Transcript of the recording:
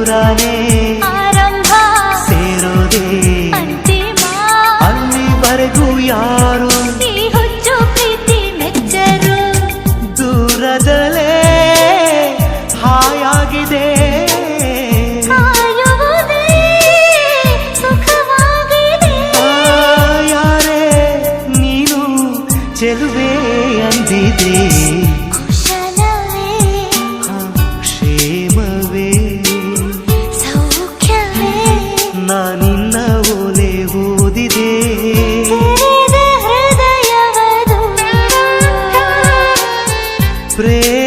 ದೂರನೇ ಆರಂಭ ಸೇರೋದೇ ಅಂತಿಮ ಅಲ್ಲಿವರೆಗೂ ಯಾರು ಈ ಹುಚ್ಚು ಪ್ರೀತಿ ಮೆಚ್ಚರು ದೂರದಲ್ಲೇ ಹಾಯಾಗಿದೆ ಕಾಯುವುದೇ ಸುಖವಾಗಿದೆ ಆ, ಯಾರೇ ನೀನು ಚೆಲುವೆ ಅಂದಿದೆ ನಾನಿನ್ನ ಓಲೆ ಓದಿದೆ ತೆರೆದ ಹೃದಯವದು ಪ್ರೇಮ ರೂಪವದು